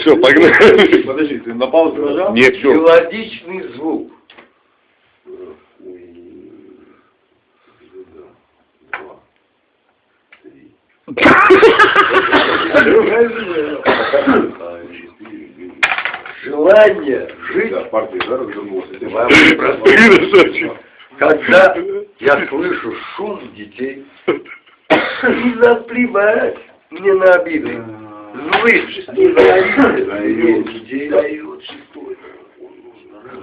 Все, погнали. Подожди, ты на паузу нажал? Нет, все. Мелодичный звук. Желание жить Да, партия. Когда я слышу шум детей, не наплевать мне на обиды. Злых.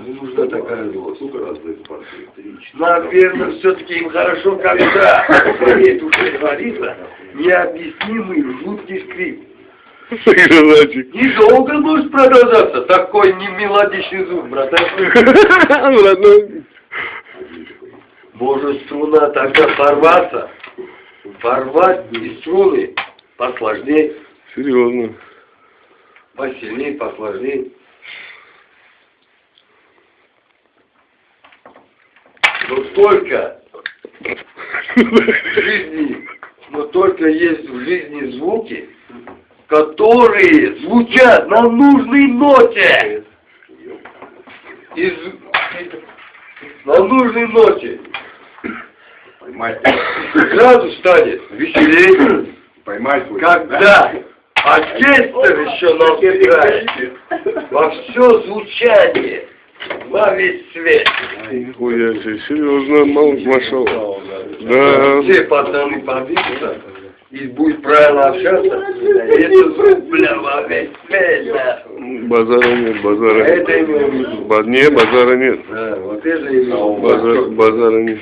Не нужна такая злость. Сколько раз в этой партии? Три, четыре. Наверное, все-таки им хорошо, когда в душе творится необъяснимый жуткий скрип. Недолго может продолжаться такой немелодичный звук, братан. Родной. Может струна тогда порваться, порвать и струны посложнее, Серьезно. посильнее, посложнее. Но только в жизни, но только есть в жизни звуки, которые звучат на нужной ноте. И з- на нужной ноте. Сразу станет веселее, Поймать свой. когда оркестр еще нам играет во все звучание, во весь свет. Нихуя себе, серьезно, мало машал. Да. Все пацаны побьются и будет правильно общаться. Это звук, бля, во весь свет, да. Базара нет, базара Это нет. имею в виду. Не, базара нет. Да, вот это имею в виду. Базар, базара нет.